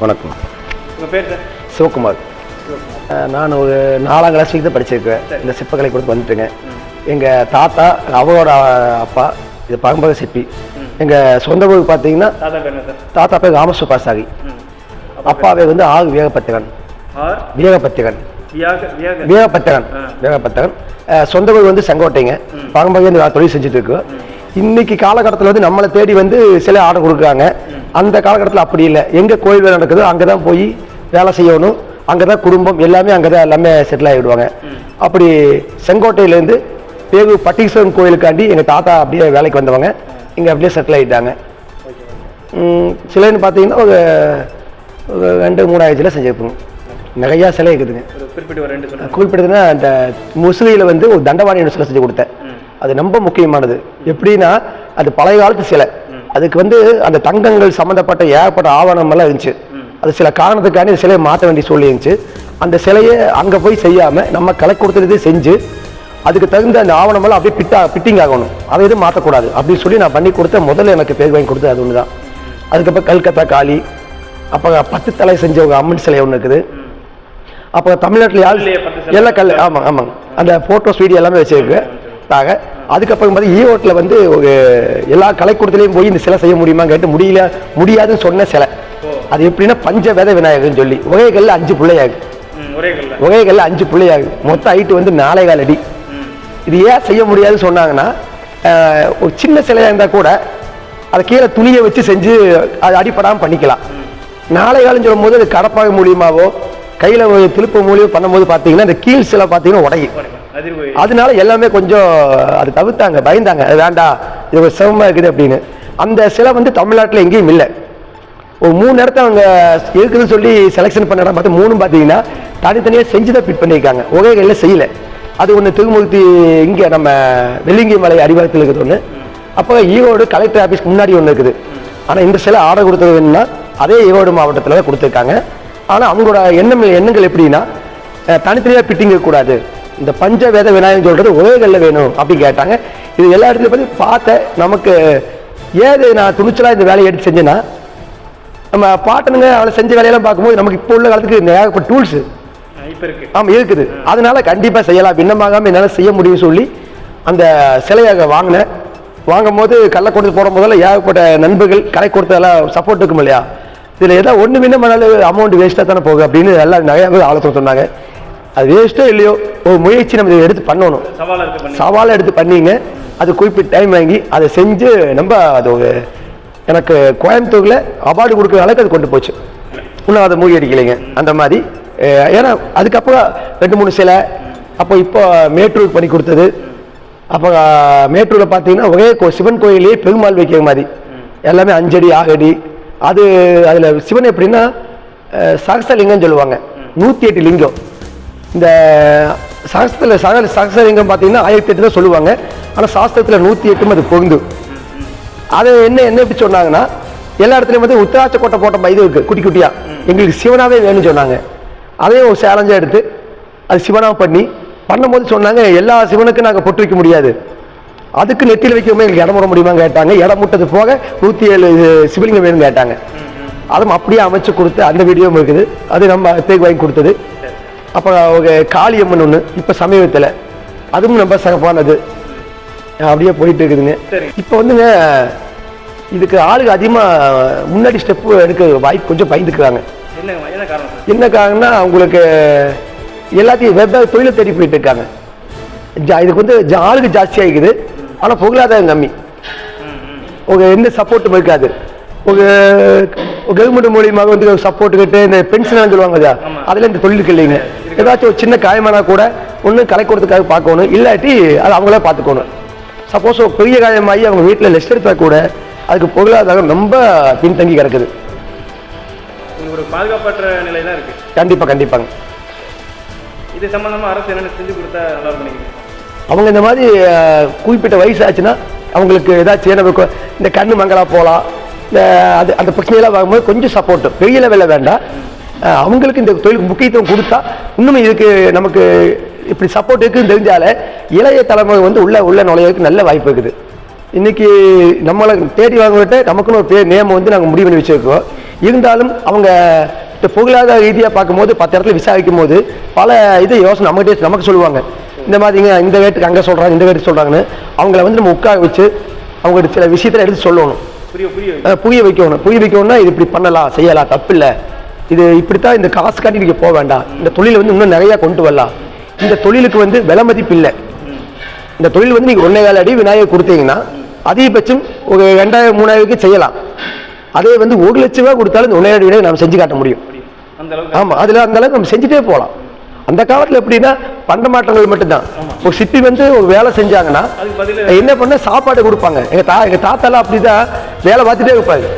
வணக்கம். உங்கள் பேர் சார் சிவகுமார். நான் ஒரு நாலாம் கிளாஸ் வரைக்கும் தான் படிச்சிருக்கேன் இந்த சிற்பக்கலை கொடுத்து வந்துட்டுங்க. எங்கள் தாத்தா அவரோட அப்பா இது பரம்பரை சிற்பி. எங்கள் சொந்த ஊர் பார்த்தீங்கன்னா தாத்தா பேர் என்ன சார்? தாத்தா பேர் ராமசு பாசாகி ம் அப்பாவே வந்து ஆறு வீரபத்திரன் வீரபத்திரன் வீரபத்திரன். வீரபத்திரன் சொந்த ஊர் வந்து செங்கோட்டைங்க. பாரம்பரியம் இந்த தொழில் செஞ்சுட்டு இருக்கு. இன்னைக்கு காலகட்டத்தில் வந்து நம்மளை தேடி வந்து சில ஆர்டர் கொடுக்குறாங்க. அந்த காலகட்டத்தில் அப்படி இல்லை. எங்கே கோயில் வேலை நடக்குதோ அங்கே தான் போய் வேலை செய்யணும். அங்கே தான் குடும்பம் எல்லாமே அங்கே தான் எல்லாமே செட்டில் ஆகிடுவாங்க அப்படி செங்கோட்டையிலேருந்து பேகு பட்டீஸ்வரன் கோயிலுக்காண்டி எங்கள் தாத்தா அப்படியே வேலைக்கு வந்தவங்க. இங்கே அப்படியே செட்டில் ஆகிட்டாங்க சிலைன்னு பார்த்தீங்கன்னா ஒரு ரெண்டு மூணாயிரத்தில் செஞ்சுருப்போம். நிறையா சிலை இருக்குதுங்க குறிப்பிட்டதுன்னா அந்த முசுகையில் வந்து ஒரு தண்டவாணி சிலை செஞ்சு கொடுத்தேன். அது ரொம்ப முக்கியமானது. எப்படின்னா அது பழைய காலத்து சிலை. அதுக்கு வந்து அந்த தங்கங்கள் சம்மந்தப்பட்ட ஏகப்பட்ட ஆவணம் எல்லாம் இருந்துச்சு. அது சில காரணத்துக்காண்டி சிலையை மாற்ற வேண்டிய சூழ்நிலை இருந்துச்சு. அந்த சிலையை அங்கே போய் செய்யாமல் நம்ம கலை கொடுத்ததே செஞ்சு அதுக்கு தகுந்த அந்த ஆவணமெல்லாம் அப்படியே பிட்டா பிட்டிங் ஆகணும். அதை எதுவும் மாற்றக்கூடாது. அப்படின்னு சொல்லி நான் பண்ணி கொடுத்த முதல்ல எனக்கு பேர் வாங்கி கொடுத்தது அது ஒன்று தான் அதுக்கப்புறம் கல்கத்தா காளி அப்போ பத்து தலை செஞ்ச ஒரு அம்மன் சிலை ஒன்று இருக்குது. அப்போ தமிழ்நாட்டில் சிலை. எல்லாம் கல் ஆமாம் ஆமாங்க. அந்த ஃபோட்டோஸ் வீடியோ எல்லாமே வச்சிருக்கு. தாக அதுக்கப்புறம் பார்த்து ஈரோட்டில் வந்து ஒரு எல்லா கலைக்கூடத்துலையும் போய் இந்த சிலை செய்ய முடியுமா கேட்டு முடியல முடியாதுன்னு சொன்ன சிலை. அது எப்படின்னா பஞ்ச வேத விநாயகர்னு சொல்லி ஒரே அஞ்சு பிள்ளையாகு ஒரே கல்ல ஒரே கல்ல அஞ்சு பிள்ளையாகு மொத்த ஹைட்டு வந்து நாலே கால் அடி இது ஏன் செய்ய முடியாதுன்னு சொன்னாங்கன்னா ஒரு சின்ன சிலையாக இருந்தால் கூட அதை கீழே துணியை வச்சு செஞ்சு அது அடிப்படாமல் பண்ணிக்கலாம். நாளை காலம் சொல்லும் போது அது கடப்பாக மூலியமாவோ கையில் திருப்ப மூலியம் பண்ணும்போது பார்த்தீங்கன்னா இந்த கீழ் சிலை பார்த்தீங்கன்னா உடையும். அதனால எல்லாமே கொஞ்சம் அது தவிர்த்தாங்க பயந்தாங்க. அது வேண்டாம் இது ஒரு சிரமமாக இருக்குது அப்படின்னு. அந்த சிலை வந்து தமிழ்நாட்டில் எங்கேயும் இல்லை. ஒரு மூணு இடத்த அவங்க இருக்குதுன்னு சொல்லி செலெக்ஷன் பண்ண இடம் பார்த்து மூணும் பார்த்தீங்கன்னா தனித்தனியாக செஞ்சு தான் ஃபிட் பண்ணியிருக்காங்க. ஒரே கையில் செய்யல. அது ஒன்று திருமூர்த்தி இங்கே நம்ம வெள்ளிங்கி மலை அடிவாரத்தில் இருக்குது ஒன்று அப்போ ஈரோடு கலெக்டர் ஆஃபீஸ்க்கு முன்னாடி ஒன்று இருக்குது. ஆனால் இந்த சிலை ஆர்டர் கொடுத்தது வேணும்னா அதே ஈரோடு மாவட்டத்தில் தான் கொடுத்துருக்காங்க. ஆனால் அவங்களோட எண்ணம் எண்ணங்கள் எப்படின்னா தனித்தனியாக ஃபிட்டிங் இருக்கக்கூடாது. இந்த பஞ்ச வேத விநாயகன் சொல்றது ஒரே கல்ல வேணும் அப்படின்னு கேட்டாங்க. இது எல்லா இடத்துலையும் பார்த்து பார்த்தேன் நமக்கு ஏது நான் துணிச்சலாக இந்த வேலையை எடுத்து செஞ்சேன்னா நம்ம பாட்டனுங்க அவளை செஞ்ச வேலையெல்லாம் பார்க்கும்போது நமக்கு இப்போ உள்ள காலத்துக்கு ஏகப்பட்ட டூல்ஸு ஆமாம் இருக்குது. அதனால கண்டிப்பாக செய்யலாம். பின்னமாகாமல் என்னால் செய்ய முடியும்னு சொல்லி அந்த சிலையாக வாங்கினேன். வாங்கும் போது கல்லை கொடுத்து போடும் போதெல்லாம் ஏகப்பட்ட நண்பர்கள் கலை கொடுத்ததெல்லாம் சப்போர்ட் இருக்கும் இல்லையா? இதில் ஏதோ ஒன்று மின்ன அமௌண்ட் வேஸ்ட்டாக தானே போகுது அப்படின்னு எல்லாம் நிறைய பேர் ஆலோசனை சொன்னாங்க. அது வேஸ்ட்டோ இல்லையோ? ஒரு முயற்சி நம்ம இதை எடுத்து பண்ணணும். சவாலாக எடுத்து பண்ணீங்க. அது குறிப்பிட்ட டைம் வாங்கி அதை செஞ்சு நம்ம அது ஒரு எனக்கு கோயம்புத்தூரில் அவார்டு கொடுக்குற அளவுக்கு அது கொண்டு போச்சு. இன்னும் அதை மூழ்கடிக்கலைங்க அந்த மாதிரி ஏன்னா அதுக்கப்புறம் ரெண்டு மூணு சிலை அப்போ இப்போ மேட்டூருக்கு பண்ணி கொடுத்தது. அப்போ மேட்டூரில் பார்த்தீங்கன்னா ஒரே சிவன் கோயிலே பெருமாள் வைக்கிற மாதிரி. எல்லாமே அஞ்சடி ஆகடி அது அதில் சிவன் எப்படின்னா சகசலிங்கம்னு சொல்லுவாங்க. நூற்றி எட்டு லிங்கம். இந்த சாஸ்திரத்தில் சகல சகசலிங்கம் பார்த்தீங்கன்னா ஆயிரத்தி எட்டு தான் சொல்லுவாங்க. ஆனால் சாஸ்திரத்தில் நூற்றி எட்டும் அது பொருந்து. அது என்ன என்ன எப்படி சொன்னாங்கன்னா எல்லா இடத்துலையும் வந்து உத்தராட்ச கோட்டை போட்ட இது இருக்குது குட்டி குட்டியாக எங்களுக்கு சிவனாவே வேணும்னு சொன்னாங்க. அதையும் ஒரு சேலஞ்சாக எடுத்து அது சிவனாக பண்ணி பண்ணும்போது சொன்னாங்க எல்லா சிவனுக்கும் நாங்கள் பொட்டு வைக்க முடியாது. அதுக்கு நெத்தியில் வைக்கவுமே எங்களுக்கு இடம் விட முடியுமான்னு கேட்டாங்க. இடம் முட்டது போக நூற்றி ஏழு சிவலிங்கம் வேணும்னு கேட்டாங்க. அதுவும் அப்படியே அமைச்சு கொடுத்து அந்த வீடியோவும் இருக்குது. அது நம்ம தேக்கு வாங்கி கொடுத்தது. அப்போ ஒரு காளியம்மன் ஒன்று இப்போ சமீபத்தில். அதுவும் ரொம்ப சிறப்பானது. அப்படியே போயிட்டு இருக்குதுங்க. இப்போ வந்துங்க இதுக்கு ஆளுங்க அதிகமாக முன்னாடி ஸ்டெப்பு எடுக்க வாய்ப்பு கொஞ்சம் பயந்துக்கிறாங்க. என்ன காரணம்னா அவங்களுக்கு எல்லாத்தையும் வெவ்வேறு தொழிலை தேடி போயிட்டு இருக்காங்க. ஜா- இதுக்கு வந்து ஜா- ஆளுங்க ஜாஸ்தியாக இருக்குது ஆனால் பொருளாதாரம் கம்மி. உங்க எந்த சப்போர்ட்டும் இருக்காது. உங்க கவர்மெண்ட் மூலியமாக வந்து சப்போர்ட் கிட்ட இந்த பென்ஷன் சொல்லுவாங்க. அதுல இந்த தொழிலுக்கு இல்லைங்க. ஏதாச்சும் ஒரு சின்ன காயமானா கூட ஒன்று கலைக்கூடத்துக்காக பார்க்கணும். இல்லாட்டி அது அவங்களே பார்த்துக்கணும். சப்போஸ் ஒரு பெரிய காயமாகி அவங்க வீட்டில் லெஸ்ட் எடுத்தா கூட அதுக்கு பொருளாதாரம் ரொம்ப பின்தங்கி கிடக்குது. ஒரு பாதுகாப்பற்ற நிலை தான் இருக்கு. கண்டிப்பா கண்டிப்பாங்க. இது சம்பந்தமா அரசு என்னென்ன செஞ்சு கொடுத்தா நல்லா இருக்கும் அவங்க இந்த மாதிரி குறிப்பிட்ட வயசு ஆச்சுன்னா அவங்களுக்கு ஏதாச்சும் நம்ம கொ- இந்த கண்ணு மங்களா போகலாம் இந்த அது அந்த பிரச்சனையெல்லாம் வாங்கும்போது கொஞ்சம் சப்போர்ட் பெரிய லெவலில் வேண்டாம். அவங்களுக்கு இந்த தொழிலுக்கு முக்கியத்துவம் கொடுத்தா இன்னும் இதுக்கு நமக்கு இப்படி சப்போர்ட் இருக்குன்னு தெரிஞ்சாலே இளைய தலைமுறை வந்து உள்ள உள்ள நுழையிறதுக்கு நல்ல வாய்ப்பு இருக்குது. இன்னைக்கு நம்மளை தேடி வாங்கிட்டு நமக்குன்னு ஒரு பேர் நேம் வந்து நாங்கள் முடிவு பண்ணி வச்சிருக்கோம். இருந்தாலும் அவங்க இந்த பொருளாதார ரீதியாக பார்க்கும்போது பத்து இடத்துல விசாரிக்கும் போது பல இது யோசனை நம்மகிட்டே நமக்கு சொல்லுவாங்க. இந்த மாதிரிங்க இந்த ரேட்டுக்கு அங்கே சொல்கிறாங்க இந்த ரேட்டு சொல்கிறாங்கன்னு அவங்கள வந்து நம்ம உட்கார வச்சு அவங்களுக்கு சில விஷயத்தில் எடுத்து சொல்லணும். புரிய புரிய வைக்கணும். புரிய வைக்கணும்னா இது இப்படி பண்ணலாம் செய்யலாம் தப்பில்லை. இது இப்படித்தான் இந்த காசு காட்டி நீங்கள் போக வேண்டாம். இந்த தொழிலை வந்து இன்னும் நிறையா கொண்டு வரலாம். இந்த தொழிலுக்கு வந்து விலை மதிப்பு இல்லை. இந்த தொழில் வந்து நீங்கள் ஒன்றே கால அடி விநாயகர் கொடுத்தீங்கன்னா அதிகபட்சம் ஒரு ரெண்டாயிரம் மூணாயிரத்துக்கு செய்யலாம். அதே வந்து ஒரு லட்ச ரூபா கொடுத்தாலும் இந்த ஒன்றே அடி விநாயகர் நம்ம செஞ்சு காட்ட முடியும். ஆமாம் அதில் அந்த அளவுக்கு நம்ம செஞ்சுட்டே போகலாம். அந்த காலத்தில் எப்படின்னா பண்ட மாற்றங்கள் மட்டும்தான். ஒரு சிப்பி வந்து ஒரு வேலை செஞ்சாங்கன்னா என்ன பண்ண சாப்பாடு கொடுப்பாங்க. எங்க தா எங்க தாத்தாலாம் அப்படிதான் வேலை பார்த்துட்டே இருப்பாரு.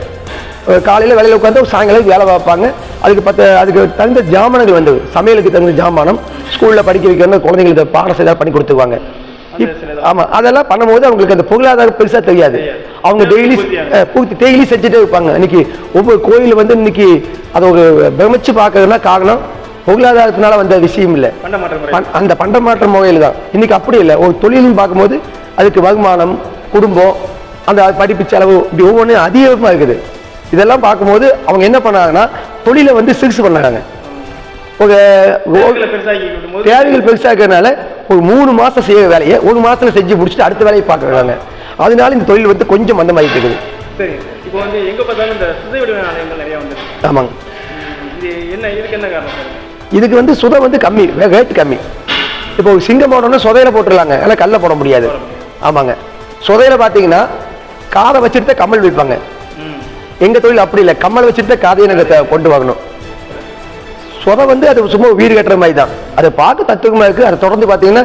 காலையில வேலையில உட்காந்து சாயங்காலம் வேலை பார்ப்பாங்க. அதுக்கு பத்து அதுக்கு தகுந்த ஜாமானங்கள் வந்து சமையலுக்கு தகுந்த ஜாமானம் ஸ்கூல்ல படிக்க வைக்கிற குழந்தைங்களுக்கு பாடம் ஏதாவது பண்ணி கொடுத்துருவாங்க. அந்த இப்- சில ஆமா அதெல்லாம் பண்ணும்போது அவங்களுக்கு அந்த பொருளாதாரம் பெருசா தெரியாது. அவங்க டெய்லி. பூர்த்தி டெய்லி செஞ்சுட்டே இருப்பாங்க. இன்னைக்கு ஒவ்வொரு கோயில் வந்து இன்னைக்கு அதை ஒரு பிரமிச்சு பார்க்கறதுனா காரணம் பொருளாதாரத்தினால வந்த விஷயம் இல்லை. அந்த பண்ட மாற்ற முறையில் தான் இன்னைக்கு அப்படி இல்லை. ஒரு தொழில்னு பார்க்கும்போது அதுக்கு வருமானம் குடும்பம் அந்த படிப்பு செலவு இப்படி ஒவ்வொன்றும் அதிகமாக இருக்குது. இதெல்லாம் பார்க்கும்போது அவங்க என்ன பண்ணாங்கன்னா தொழிலை வந்து சிறுசு பண்ணாங்க. ஒரு தேவைகளை பெருசாக்கி விடும்போது தேவைகள் பெருசாக இருக்கிறதுனால ஒரு மூணு மாசம் செய்ய வேலையை ஒரு மாசத்துல செஞ்சு முடிச்சுட்டு அடுத்த வேலையை பார்க்குறாங்க அதனால இந்த தொழில் வந்து கொஞ்சம் மந்தமாயிட்டு இருக்குது. சரி இப்போ வந்து எங்க பார்த்தாலும் இந்த சிதை வடிவ ஆலயங்கள் நிறைய வந்துருக்கு. ஆமாங்க. இது என்ன இதுக்கு என்ன காரணம் சார்? இதுக்கு வந்து சுதை வந்து கம்மி ரேட் கம்மி. இப்போ ஒரு சிங்கம் போடணும்னா சுதையில போட்டுடலாங்க. ஆனால் கல்ல போட முடியாது. ஆமாங்க. சுதையில பார்த்தீங்கன்னா காதை வச்சுட்டு கம்மல் வைப்பாங்க. ம் எங்க தொழில் அப்படி இல்லை. கம்மல் வச்சுட்டு காதையை நாங்கள் கொண்டு வரணும் சுதை வந்து அது சும்மா வீடு கட்டுற மாதிரி தான். அதை பார்க்க தத்துவமாக இருக்குது அதை தொடர்ந்து பார்த்தீங்கன்னா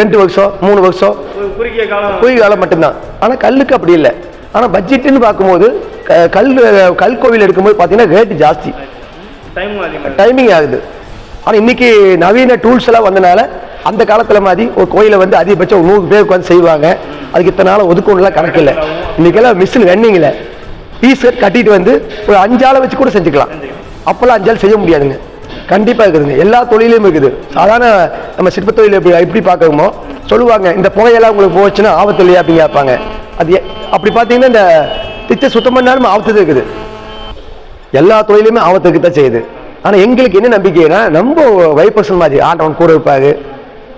ரெண்டு வருஷம் மூணு வருஷம். குறுகிய காலம். கோயில் காலம் மட்டும்தான். ஆனால் கல்லுக்கு அப்படி இல்லை. ஆனால் பட்ஜெட்டுன்னு பார்க்கும்போது கல் கல் கோவில் எடுக்கும்போது பார்த்தீங்கன்னா ரேட்டு ஜாஸ்தி. டைமிங் ஆகுது. ஆனால் இன்னைக்கு நவீன டூல்ஸ் எல்லாம் வந்தனால அந்த காலத்தில் மாதிரி ஒரு கோயிலை வந்து அதிகபட்சம் நூறு பேர் உட்காந்து செய்வாங்க. அதுக்கு இத்தனை நாள் ஒதுக்கணும்லாம் கணக்கு இல்லை. இன்னைக்கெல்லாம் மிஷின் ரன்னிங்கில் பீஸ் கட்டிட்டு வந்து ஒரு அஞ்சாலை வச்சு கூட செஞ்சுக்கலாம். அப்போல்லாம் அஞ்சால் செய்ய முடியாதுங்க. கண்டிப்பாக இருக்குதுங்க. எல்லா தொழிலையும் இருக்குது. சாதாரண நம்ம சிற்பத் தொழில் எப்படி எப்படி பார்க்கணுமோ சொல்லுவாங்க இந்த புகையெல்லாம் உங்களுக்கு போச்சுன்னா ஆபத்து இல்லையா அப்படின்னு கேட்பாங்க. அது அப்படி பார்த்தீங்கன்னா இந்த திச்சை சுத்தம் பண்ணாலும் ஆபத்து இருக்குது. எல்லா தொழிலுமே ஆபத்துக்கு தான் செய்யுது. ஆனால் எங்களுக்கு என்ன நம்பிக்கைன்னா நம்ம வைப்பர்சன் மாதிரி ஆண்டவன் கூட இருப்பாரு.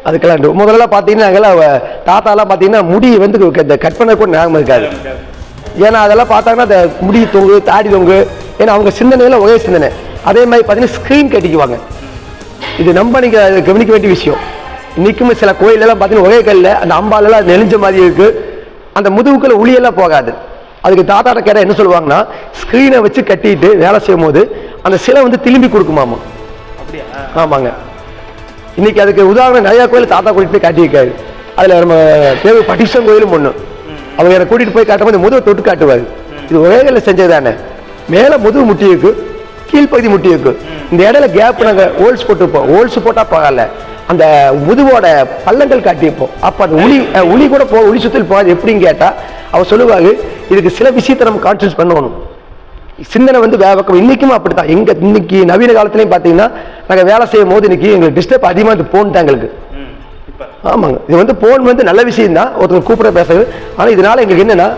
அதுக்கெல்லாம் முதல்ல பார்த்தீங்கன்னா நாங்கெல்லாம் தாத்தாலாம் பார்த்தீங்கன்னா முடி வந்து க- இந்த கட் பண்ண கூட ஞாபகம் இருக்காது. ஏன்னா அதெல்லாம் பார்த்தாங்கன்னா அந்த முடி தொங்கு தாடி தொங்கு ஏன்னா அவங்க சிந்தனையெல்லாம் ஒரே சிந்தனை. அதே மாதிரி பார்த்தீங்கன்னா ஸ்க்ரீன் கட்டிக்குவாங்க. இது நம்ம நீங்க அதை கவனிக்க வேண்டிய விஷயம். இன்னைக்கும் சில கோயிலெல்லாம் பார்த்தீங்கன்னா ஒரே கல்ல அந்த அம்பாலெல்லாம் நெளிஞ்ச மாதிரி இருக்கு. அந்த முதுகுக்குள்ள உளியெல்லாம் போகாது. அதுக்கு தாத்தாட்ட கேட்டால் என்ன சொல்லுவாங்கன்னா ஸ்க்ரீனை வச்சு கட்டிட்டு வேலை செய்யும் போது அந்த சிலை வந்து திரும்பி கொடுக்குமாமா. அப்படியா? ஆமாங்க. இன்னைக்கு அதுக்கு உதாரணம் நிறைய கோயில் தாத்தா கூட்டிட்டு போய் காட்டியிருக்காரு. அதுல நம்ம தேவை பட்டிஷன் கோயிலும் ஒண்ணு. அவங்க என்னை கூட்டிகிட்டு போய் காட்டும்போது முதுவை தொட்டு காட்டுவார். இது ஒரே கல்ல செஞ்சதுதானே மேலே முதுகு முட்டி இருக்கு கீழ்ப்பகுதி முட்டி இருக்கு இந்த இடையில கேப் நாங்கள் ஹோல்ஸ் போட்டுருப்போம். ஹோல்ஸ் போட்டால் பரவாயில்ல. அந்த முதுவோட பள்ளங்கள் காட்டியிருப்போம். அப்போ அந்த உளி உளி கூட போ உளி சுத்தல் போகாது. எப்படின்னு கேட்டால் அவர் சொல்லுவாங்க இதுக்கு சில விஷயத்தை நம்ம கான்சியஸ் பண்ணணும். சிந்தனை வந்து வேற பக்கம் இன்றைக்கும் அப்படி தான் எங்கள் இன்னைக்கு நவீன காலத்துலேயும் பார்த்தீங்கன்னா நாங்கள் வேலை செய்யும் போது இன்னைக்கு எங்களுக்கு டிஸ்டர்ப் அதிகமாக இருந்து போன் தான் எங்களுக்கு. ஆமாங்க. இது வந்து போன் வந்து நல்ல விஷயம் தான் ஒருத்தங்க கூப்பிட பேசுறது ஆனா இதனால எங்களுக்கு என்னன்னா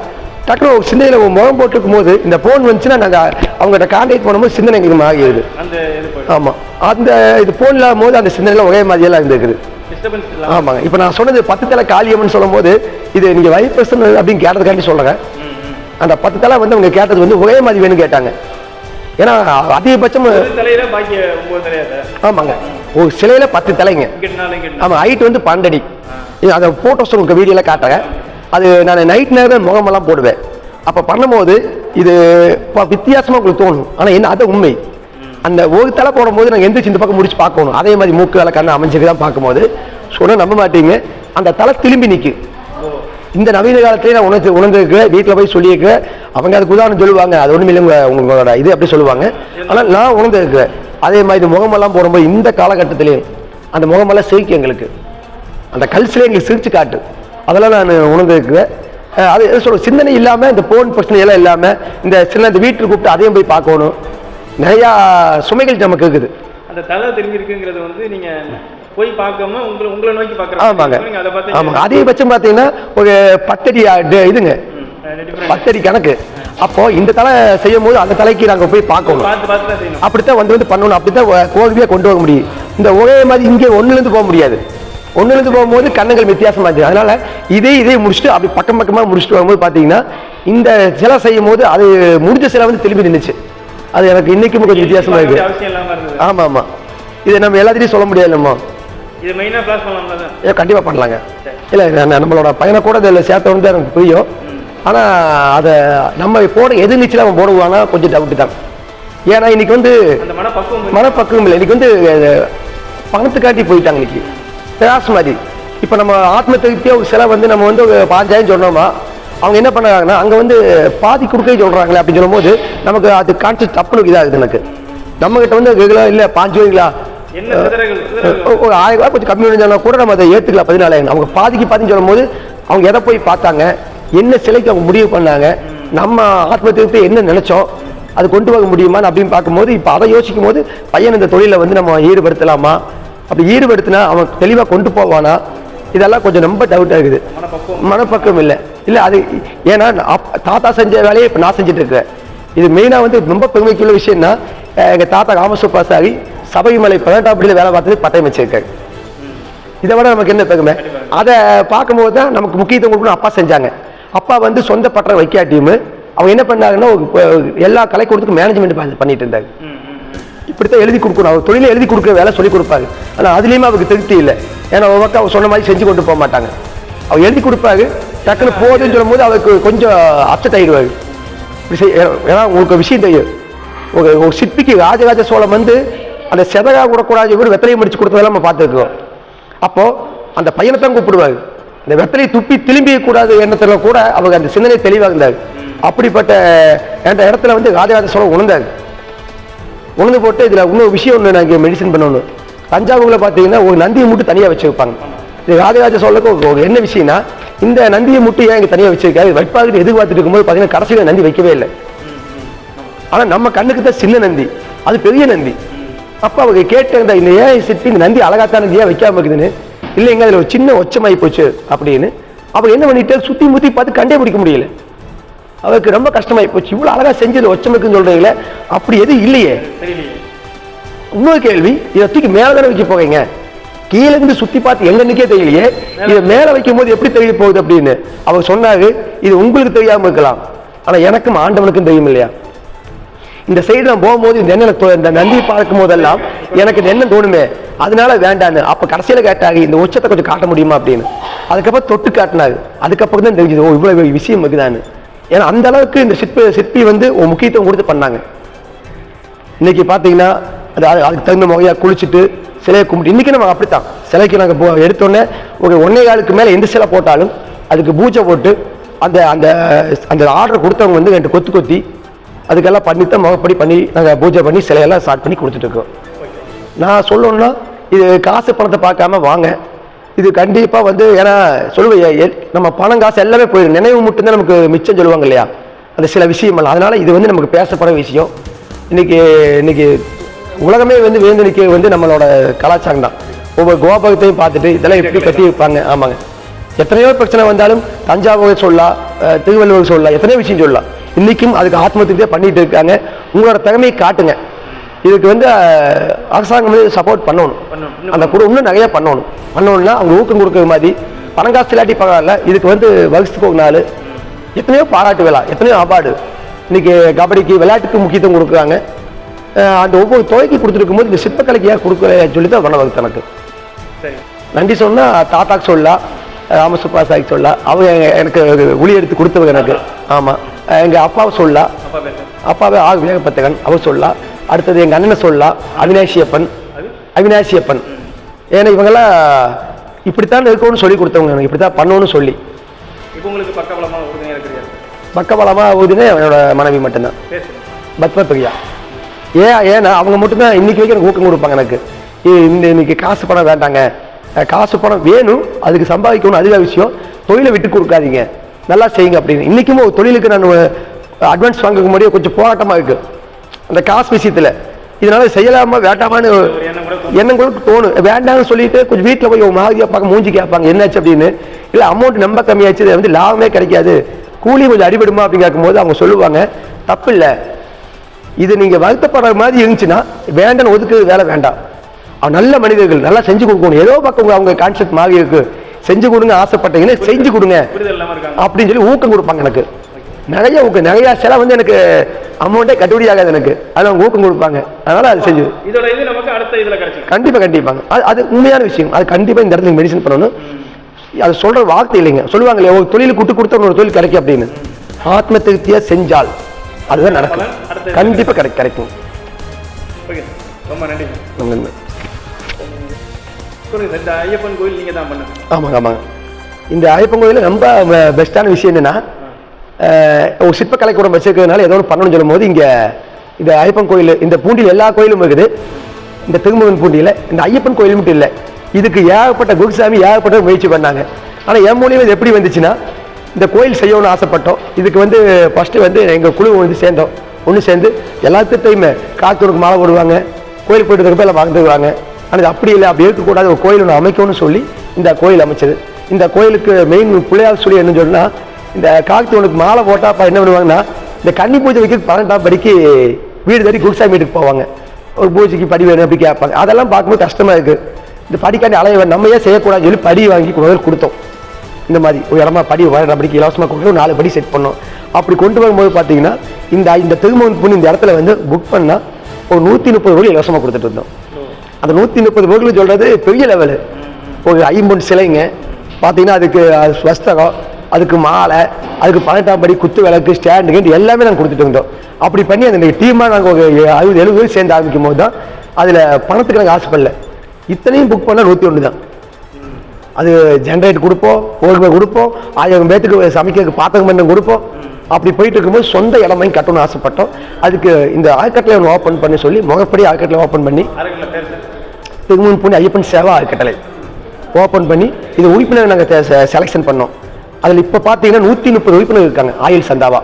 டக்குனு ஒரு சிந்தனையில முகம் போட்டுருக்கும் போது இந்த போன் வந்துச்சுன்னா நாங்க அவங்ககிட்ட கான்டாக்ட் பண்ணும்போது சிந்தனை எங்களுக்கு மாறிடுது. அந்த இது போயிடும். ஆமா. அந்த இது போன் இல்லாத போது அந்த சிந்தனையில ஒரே மாதிரியெல்லாம் இருந்திருக்குது. ஆமாங்க. இப்போ நான் சொன்னது பத்து தலை காளியம்மன் சொல்லும் போது இது நீங்க வைப்பர்சன் அப்படின்னு கேட்டதுக்காண்டி ம். அந்த பத்து தலை வந்து அவங்க கேட்டது வந்து ஒரே மாதிரி வேணும்னு கேட்டாங்க. ஏன்னா அதிகபட்சம் ஆமாங்க. ஒரு சிலையில பத்து தலைங்க. இங்கிட்டனாலும் இங்கிட்ட ஆமா ஹைட் வந்து பன்னெண்டு அதை போட்டோஸ் உங்களுக்கு வீடியோல காட்டுறேன். அது நான் நைட் நேரம் முகமெல்லாம் போடுவேன். அப்போ பண்ணும்போது இது இப்போ வித்தியாசமாக உங்களுக்கு தோணும். ஆனால் என்ன அது உண்மை. அந்த ஒரு தலை போடும்போது நாங்கள் எந்திரிச்சு இந்த பக்கம் முடிச்சு பார்க்கணும். அதே மாதிரி மூக்கு வேலை கண்ணு அமைஞ்சுக்கு தான் பார்க்கும்போது. சொன்னால் நம்ப மாட்டீங்க. அந்த தலை திரும்பி நிற்கு இந்த நவீன காலத்திலே நான் உணர்ந்து உணர்ந்துருக்கிறேன். வீட்டில் போய் சொல்லியிருக்கிறேன். அவங்க அதுக்கு உதாரணம் சொல்லுவாங்க. அது ஒன்றும் இல்லைங்க உங்களோட இது அப்படி சொல்லுவாங்க. ஆனால் நான் உணர்ந்துருக்கிறேன் அதே மாதிரி இந்த முகமெல்லாம் போடும்போது இந்த காலகட்டத்திலேயும் அந்த முகமெல்லாம் சிரிக்கும் எங்களுக்கு. அந்த கல்சிலே எங்களுக்கு சிரிச்சு காட்டு. அதெல்லாம் நான் உணர்ந்துருக்கிறேன் அது எது சொல்ற சிந்தனை இல்லாமல் இந்த போன் பிரச்சனை எல்லாம் இல்லாமல் இந்த சின்ன இந்த வீட்டுக்கு கூப்பிட்டு அதையும் போய் பார்க்கணும். நிறையா சுமைகள் நமக்கு இருக்குது அந்த தலை திரும்பி இருக்குங்கிறது வந்து நீங்க போய் பார்க்காம உங்களை உங்களை நோக்கி ஆமாங்க. அதை பார்த்து ஆமாங்க. அதிகபட்சம் பார்த்தீங்கன்னா ஒரு பத்தடி இதுங்க. பத்தடி கணக்கு. அப்போ இந்த தலை செய்யும் போது அந்த தலைக்கு நாங்கள் போய் பார்க்கணும். அப்படித்தான் வந்து வந்து பண்ணணும். அப்படித்தான் கோர்வையா கொண்டு வர முடியும். இந்த ஒரே மாதிரி இங்கே ஒண்ணுலேருந்து போக முடியாது. ஒண்ணுலேருந்து போகும்போது கண்ணுங்கள் வித்தியாசமா இருந்துச்சு. அதனால இதே இதே முடிச்சுட்டு அப்படி பக்கம் பக்கமா முடிச்சுட்டு வரும்போது பார்த்தீங்கன்னா இந்த சிலை செய்யும் போது அது முடிஞ்ச சிலை வந்து திரும்பி நின்றுச்சு அது எனக்கு இன்னைக்கும் கொஞ்சம் வித்தியாசமா பார்க்க இருக்கு. வேண்டிய அவசியம் இல்லாம இருந்தது. ஆமா ஆமா. இதை நம்ம எல்லாத்தையும் சொல்ல முடியாதுல்லம்மா இது மெயினா கிளாஸ் பண்ணலாம்ல தான் ஏ கண்டிப்பா பண்ணலாங்க. இல்ல நம்மளோட பையனை கூட இதில் சேர்த்த வந்து எனக்கு புரியும். ஆனா அதை நம்ம போட எது நீச்சல் அவன் போடுவானா கொஞ்சம் டவுட் தான். ஏன்னா இன்னைக்கு வந்து மனப்பக்குவம் இல்லை. இன்னைக்கு வந்து அஹ், பணத்துக்காண்டி போயிட்டாங்க இன்னைக்கு. பேராசு மாதிரி. இப்போ நம்ம ஆத்ம திருப்தியாக ஒரு சிலை வந்து நம்ம வந்து ஒரு பாஞ்சாயிரம் சொன்னோமா அவங்க என்ன பண்ணுறாங்கன்னா அங்கே வந்து பாதி கொடுக்க சொல்கிறாங்களே அப்படின்னு சொல்லும்போது நமக்கு அது கான்செப்ட் தப்புனு இதாகுது எனக்கு. நம்மகிட்ட வந்து ரெகுலர் இல்லை பாஞ்சு ரூபாய்ங்களா? ஒரு ஆயிரம் ரூபாய் கொஞ்சம் கம்மி இருந்தாலும் கூட நம்ம அதை ஏற்றுக்கலாம் பதினாலாயிரம். அவங்க பாதிக்கு பாதின்னு சொல்லும்போது அவங்க எதை போய் பார்த்தாங்க? என்ன சிலைக்கு அவங்க முடிவு பண்ணாங்க? நம்ம ஆத்ம திருப்தி என்ன நினைச்சோம்? அது கொண்டு வர முடியுமான்னு அப்படின்னு பார்க்கும்போது இப்போ அதை யோசிக்கும் போது பையன் இந்த தொழிலை வந்து நம்ம ஈடுபடுத்தலாமா? அப்படி ஈடுபடுத்தினா அவன் தெளிவாக கொண்டு போவானா? இதெல்லாம் கொஞ்சம் ரொம்ப டவுட்டாக இருக்குது. மனப்பக்கம் இல்லை. இல்லை அது ஏன்னா தாத்தா செஞ்ச வேலையை இப்போ நான் செஞ்சுட்டு இருக்கேன். இது மெயினாக வந்து ரொம்ப பெருமைக்குள்ள விஷயம்னா அஹ் எங்க தாத்தா காமசுப்பாசாரி சபரிமலை பதினெட்டாம் படியில் வேலை பார்த்தது பட்டயம் வச்சிருக்காரு. இதை விட நமக்கு என்ன பெருமை? அதை பார்க்கும்போது தான் நமக்கு முக்கியத்துவம் கொடுக்கணும் அப்பா செஞ்சாங்க. அப்பா வந்து சொந்த பட்டறை வைக்காட்டியும் அவங்க என்ன பண்ணாங்கன்னா எல்லா கலை கொடுத்துக்கு மேனேஜ்மெண்ட் பண்ணிட்டு இருந்தாங்க. இப்படித்தான் எழுதி கொடுக்கணும். அவர் தொழிலை எழுதி கொடுக்குற வேலை சொல்லி கொடுப்பாரு. ஆனால் அதுலேயுமே அவருக்கு திருப்தி இல்லை. ஏன்னா பக்கம் அவர் சொன்ன மாதிரி செஞ்சு கொண்டு போக மாட்டாங்க. அவர் எழுதி கொடுப்பாரு. டக்குன்னு போகுதுன்னு சொல்லும்போது அவருக்கு கொஞ்சம் அப்செட் செய் ஏன்னா உங்களுக்கு விஷயம் தெரியும். ஒரு ஒரு சிற்பிக்கு ராஜராஜ சோழன் வந்து அந்த செதகா கூடக்கூடாது கூட வெத்தலையை முடிச்சு கொடுத்ததெல்லாம் நம்ம பார்த்துருக்கோம். அப்போ அந்த பையனை தான் கூப்பிடுவாரு. இந்த வெத்தலையை துப்பி திரும்பிய கூடாது எண்ணத்துல கூட அவங்க அந்த சிந்தனை தெளிவாக இருந்தார் அப்படிப்பட்ட அந்த இடத்துல வந்து ராஜராஜ சோழன் உணர்ந்தாரு உணர்ந்து போட்டு இதில் இன்னொரு விஷயம் ஒன்று நான் மெடிசன் பண்ணணும். தஞ்சாவூரில் பார்த்தீங்கன்னா ஒரு நந்தியை மட்டும் தனியாக வச்சுருப்பாங்க. இது ராஜராஜ சோழனுக்கு ஒரு- என்ன விஷயம்னா இந்த நந்தியை மட்டும் ஏன் இங்கே தனியாக வச்சிருக்காரு? வைப்பாகிட்டு எதிர்பார்த்துட்டு இருக்கும்போது பார்த்தீங்கன்னா கடைசியில் நந்தி வைக்கவே இல்லை. ஆனால் நம்ம கண்ணுக்கு தான் சின்ன நந்தி. அது பெரிய நந்தி. அப்போ அவங்க கேட்டிருந்த இந்த ஏன் சிற்பி இந்த நந்தி அழகாத்தான் நந்தி ஏன் வைக்காம இருக்குதுன்னு இல்லைங்க அதில் ஒரு சின்ன ஒச்சமாயி போச்சு அப்படின்னு. அவங்க என்ன பண்ணிட்டு? சுற்றி முற்றி பார்த்து கண்டே பிடிக்க முடியல. அவருக்கு ரொம்ப கஷ்டமாயி போச்சு. இவ்வளோ அழகா செஞ்சது ஒச்சமைக்குன்னு சொல்றீங்களே அப்படி எதுவும் இல்லையே. இன்னொரு கேள்வி இதை தூக்கி மேலே தானே வைக்க போவீங்க கீழே இருந்து சுத்தி பார்த்து எங்க நிக்கே தெரியலையே இதை மேலே வைக்கும் போது எப்படி தெரிய போகுது அப்படின்னு? அவர் சொன்னாரு இது உங்களுக்கு தெரியாம இருக்கலாம். ஆனா எனக்கும் ஆண்டவனுக்கும் தெரியும் இல்லையா? இந்த சைடு நான் போகும்போது இந்த எண்ணெய் இந்த நந்தி பார்க்கும் போதெல்லாம் எனக்கு இந்த எண்ணம் தோணுமே. அதனால வேண்டான்னு. அப்போ கடைசியில் கேட்டாங்க இந்த உச்சத்தை கொஞ்சம் காட்ட முடியுமா அப்படின்னு. அதுக்கப்புறம் தொட்டு காட்டினாரு. அதுக்கப்புறம் தான் தெரிஞ்சது ஓ இவ்வளோ விஷயம் இருக்குதான்னு. ஏன்னா அந்த அளவுக்கு இந்த சிற்பி சிற்பி வந்து ஒரு முக்கியத்துவம் கொடுத்து பண்ணாங்க. இன்னைக்கு பார்த்தீங்கன்னா அது அதுக்கு தகுந்த முறையாக குளிச்சுட்டு சிலையை கும்பிட்டு இன்றைக்கி நம்ம அப்படித்தான். சிலைக்கு நாங்கள் போ எடுத்தோடனே ஒரு ஒன்னே காலுக்கு மேலே எந்த சிலை போட்டாலும் அதுக்கு பூஜை போட்டு அந்த அந்த அந்த ஆர்டர் கொடுத்தவங்க வந்து என்கிட்ட கொத்து கொத்தி அதுக்கெல்லாம் பண்ணித்தான் முகப்படி பண்ணி நாங்கள் பூஜை பண்ணி சிலையெல்லாம் ஸ்டார்ட் பண்ணி கொடுத்துட்டு இருக்கோம். நான் சொல்லணும்னா இது காசு பணத்தை பார்க்காம வாங்க. இது கண்டிப்பாக வந்து ஏன்னா சொல்லுவேன் நம்ம பணம் காசு எல்லாமே போயிடும். நினைவு மட்டும்தான் நமக்கு மிச்சம் சொல்லுவாங்க இல்லையா? அந்த சில விஷயங்கள் அதனால இது வந்து நமக்கு பேசப்பட விஷயம். இன்னைக்கு இன்னைக்கு உலகமே வந்து வேந்து நிற்க வந்து நம்மளோட கலாச்சாரம் தான். ஒவ்வொரு கோபகத்தையும் பார்த்துட்டு இதெல்லாம் எப்படி கட்டி வைப்பாங்க ஆமாங்க. எத்தனையோ பிரச்சனை வந்தாலும் தஞ்சாவூர் சொல்லலாம் திருவள்ளுவர் சொல்லலாம் எத்தனையோ விஷயம் சொல்லலாம். இன்னைக்கும் அதுக்கு ஆத்மத்துக்கே பண்ணிட்டு இருக்காங்க. உங்களோட திறமையை காட்டுங்க. இதுக்கு வந்து அரசாங்கம் வந்து சப்போர்ட் பண்ணணும். அந்த கூட இன்னும் நிறைய பண்ணணும். பண்ணணும்னா அவங்க ஊக்கம் கொடுக்குற மாதிரி. பணம் காசு இல்லாட்டி பரவாயில்ல. இதுக்கு வந்து வருஷத்துக்கு ஒரு நாள். எத்தனையோ பாராட்டு விழா எத்தனையோ அவார்டு. இன்னைக்கு கபடிக்கு விளையாட்டுக்கு முக்கியத்துவம் கொடுக்குறாங்க. அந்த ஒவ்வொரு தொகைக்கு கொடுத்துருக்கும் போது இந்த சிற்பக்கலைக்கு ஏன் கொடுக்கல சொல்லி தான் வருது எனக்கு. நன்றி சொன்னா தாத்தாக்கு சொல்லலாம் ராமசுப்பா சாய்க்கு சொல்லலாம் அவங்க எனக்கு உளி எடுத்து கொடுத்தவங்க எனக்கு. ஆமாம் எங்கள் அப்பாவை சொல்லலாம் அப்பாவே ஆ விவேகப்பத்தகன் அவர் சொல்லலாம் அடுத்தது எங்கள் அண்ணனை சொல்லலாம் அவினாஷியப்பன். அவினாஷியப்பன். ஏன்னா இவங்கெல்லாம் இப்படித்தான் இருக்கணும்னு சொல்லி கொடுத்தவங்க எனக்கு இப்படி தான் பண்ணணும்னு சொல்லி. இப்போ உங்களுக்கு பக்கபலமாக உறுதுணையாக பக்கபலமாக ஊதுனே என்னோட மனைவி மட்டும்தான். பத்ம பிரியா ஏன் ஏன்னா அவங்க மட்டும்தான் இன்னைக்கு வரைக்கும் எனக்கு ஊக்கம் கொடுப்பாங்க எனக்கு. இந்த இன்னைக்கு காசு பணம் வேண்டாங்க. காசு பணம் வேணும் அதுக்கு சம்பாதிக்கணும் அதுவே விஷயம். தொழிலை விட்டு கொடுக்காதீங்க. நல்லா செய்யுங்க அப்படின்னு. இன்னைக்கும் ஒரு தொழிலுக்கு நான் அட்வான்ஸ் வாங்குறதுக்கு முன்னாடியே கொஞ்சம் போராட்டமாக இருக்கு. அந்த காசு விஷயத்தில். இதனால செய்யலாமா வேண்டாமான்னு எண்ணம் கூட தோணும். வேண்டாம்னு சொல்லிட்டு கொஞ்சம் வீட்டில் போய் மாதிரி பார்க்க மூஞ்சி கேட்பாங்க என்னாச்சு அப்படின்னு. இல்லை அமௌண்ட் ரொம்ப கம்மியாச்சு இது வந்து லாபமே கிடைக்காது. கூலி கொஞ்சம் அடிபடுமா அப்படின்னு கேட்கும்போது அவங்க சொல்லுவாங்க தப்பு இல்லை. இது நீங்க வருத்தப்படுற மாதிரி இருந்துச்சுன்னா வேண்டாம் ஒதுக்கு வேலை வேண்டாம். அவன் நல்ல மனிதர்கள் நல்லா செஞ்சு கொடுக்கணும். ஏதோ பக்கம் அவங்க கான்செப்ட் மாதிரி இருக்கு. செஞ்சு கொடுங்க ஆசைப்பட்டீங்கன்னா செஞ்சு கொடுங்க. அப்படின்னு சொல்லி ஊக்கம் கொடுப்பாங்க எனக்கு. நிறைய ஊக்கம் நிறைய செலவு வந்து எனக்கு அமௌண்ட்டே கட்டுப்படி ஆகாது எனக்கு. அது அவங்க ஊக்கம் கொடுப்பாங்க. அதனால அது செஞ்சு. இதோட இது நமக்கு அடுத்த இதில் கிடைச்சிடும் கண்டிப்பா கண்டிப்பாங்க. அது அது உண்மையான விஷயம். அது கண்டிப்பா இந்த இடத்துல மெடிசன் பண்ணணும். அது சொல்ற வார்த்தை இல்லைங்க. சொல்லுவாங்களே ஒரு தொழிலுக்கு விட்டு கொடுத்த ஒரு தொழில் கிடைக்கும் அப்படின்னு. ஆத்ம திருப்தியா செஞ்சால் அதுதான் நடக்கும். அடுத்தது கண்டிப்பா கிடை கிடைக்கும். ரொம்ப நன்றி. இந்த ஐயப்பன் கோயில் நீங்கள் தான் பண்ணுங்க ஆமாங்க ஆமாங்க. இந்த ஐயப்பன் கோயிலில் ரொம்ப பெஸ்ட்டான விஷயம் என்னன்னா ஒரு ஒரு சிற்பக்கலைக்கூடம் வச்சிருக்கிறதுனால ஏதோ ஒன்று பண்ணணும்னு சொல்லும் போது இங்கே இந்த ஐயப்பன் கோயில் இந்த பூண்டியில் எல்லா கோயிலும் இருக்குது. இந்த திருமுகன் பூண்டியில் இந்த ஐயப்பன் கோயில் மட்டும் இல்லை. இதுக்கு ஏகப்பட்ட குருசாமி ஏகப்பட்ட முயற்சி பண்ணாங்க. ஆனால் என் மூலியம் இது எப்படி வந்துச்சுன்னா இந்த கோயில் செய்யணும்னு ஆசைப்பட்டோம். இதுக்கு வந்து ஃபஸ்ட்டு வந்து எங்கள் குழு வந்து சேர்ந்தோம். ஒன்று சேர்ந்து எல்லாத்துட்டையுமே காத்தூருக்கு மாலை போடுவாங்க. கோயில் போயிட்டு இருக்கப்ப எல்லாம் வாழ்ந்துருவாங்க ஆனால் இது அப்படி இல்லை. அப்படி இருக்கக்கூடாது. ஒரு கோயில் ஒன்று அமைக்கணும்னு சொல்லி இந்த கோயில் அமைச்சது. இந்த கோயிலுக்கு மெயின் பிள்ளையார் சொல்லி என்ன சொன்னால் இந்த கார்த்திகனுக்கு மாலை போட்டால் என்ன பண்ணுவாங்கன்னா இந்த கன்னி பூஜை வைக்கிறது பன்னெண்டாம் படிக்கு வீடு தேடி குருசாமி வீட்டுக்கு போவாங்க. ஒரு பூஜைக்கு படி வேணும் அப்படி கேட்பாங்க. அதெல்லாம் பார்க்கும்போது கஷ்டமாக இருக்குது இந்த படிக்காண்டி அலைய நம்ம ஏன் செய்யக்கூடாதுன்னு சொல்லி படி வாங்கி முதல் கொடுத்தோம். இந்த மாதிரி ஒரு இடமா படி வர படிக்கு இலவசமாக கொடுத்து நாலு படி செட் பண்ணோம். அப்படி கொண்டு வரும்போது பார்த்தீங்கன்னா இந்த இந்த திருமணம் பொண்ணு இந்த இடத்துல வந்து புக் பண்ணால் ஒரு நூற்றி முப்பது பொருள் இலவசமாக கொடுத்துட்டு இருந்தோம். அந்த நூற்றி முப்பது பொருள் சொல்கிறது பெரிய லெவலு ஒரு ஐம்பொன் சிலைங்க. பார்த்தீங்கன்னா அதுக்கு அது ஸ்வஸ்தகம் அதுக்கு மாலை அதுக்கு பன்னெண்டாம் படி குத்து விளக்கு ஸ்டாண்டு எல்லாமே நாங்கள் கொடுத்துட்டு இருந்தோம் அப்படி பண்ணி அந்த டீமாக நாங்கள் ஒரு அறுபது எழுபது பேர் சேர்ந்து ஆரம்பிக்கும் போது தான் அதில் பணத்துக்கு நாங்கள் ஆசைப்படல. இத்தனையும் புக் பண்ணால் நூற்றி ஒன்று தான் அது ஜென்ரேட் கொடுப்போம் கோதுமை கொடுப்போம் ஆயிரம் பேத்துக்கு சமைக்கிறதுக்கு பாத்திரம் பண்ண கொடுப்போம். அப்படி போயிட்டு இருக்கும்போது சொந்த இடமையும் கட்டணும்னு ஆசைப்பட்டோம். அதுக்கு இந்த ஆழ்கட்டளை ஒன்று ஓப்பன் பண்ணி சொல்லி முகப்படி ஆழ்கட்டளை ஓப்பன் பண்ணி திருமூன் பூண்டி ஐயப்பன் சேவா ஆழ்கட்டளை ஓப்பன் பண்ணி இது உறுப்பினர் நாங்கள் செலெக்ஷன் பண்ணோம். அதில் இப்போ பார்த்தீங்கன்னா நூற்றி முப்பது உறுப்பினர் இருக்காங்க. ஆயுள் சந்தாவா.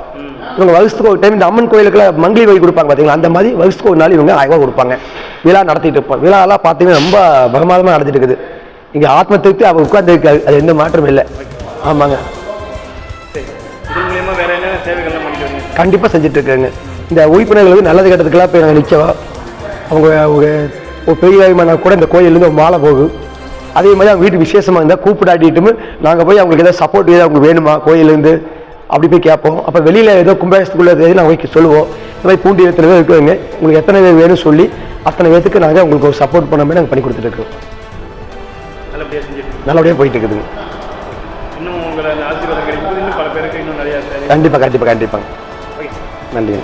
இவங்க வருஷத்துக்கு ஒரு டைம் இந்த அம்மன் கோயிலுக்குள்ள மங்கிலி வழி கொடுப்பாங்க பார்த்தீங்களா அந்த மாதிரி வருஷத்துக்கு ஒரு நாள் இவங்க ஆயிரம் கொடுப்பாங்க. விழா நடத்திட்டு இருப்போம். விழாலாம் பார்த்தீங்கன்னா ரொம்ப பிரமாதமாக நடத்திட்டு இருக்குது. இங்கே ஆத்ம திருப்தி அவர் உட்கார்ந்து இருக்காரு. அது எந்த மாற்றமும் இல்லை. ஆமாங்க. கண்டிப்பாக செஞ்சுட்டு இருக்காங்க. இந்த உறுப்பினர்களுக்கு நல்லது கெட்டதுக்கெல்லாம் போய் நாங்கள் நிற்கவா அவங்க ஒரு ஒரு பெரிய கூட இந்த கோயிலேருந்து ஒரு மாலை போகும் அதே மாதிரி அவங்க வீட்டு விசேஷமாக இருந்தால் கூப்பிடாட்டிட்டுமே நாங்கள் போய் அவங்களுக்கு ஏதாவது சப்போர்ட் ஏதாவது அவங்களுக்கு வேணுமா? கோயிலேருந்து அப்படி போய் கேட்போம். அப்போ வெளியில் ஏதோ கும்பாபிஷத்துக்குள்ள எது நாங்கள் போய் சொல்லுவோம். இந்த மாதிரி பூண்டி எத்தனை பேர் இருக்குதுங்க. உங்களுக்கு எத்தனை பேர் வேணும்னு சொல்லி அத்தனை பேத்துக்கு நாங்கள் உங்களுக்கு ஒரு சப்போர்ட் பண்ண மாதிரி நாங்கள் பண்ணி கொடுத்துட்டு இருக்கோம். நல்லபடியாக போயிட்டு இருக்குதுங்க கண்டிப்பாக கண்டிப்பாக கண்டிப்பாங்க. நன்றி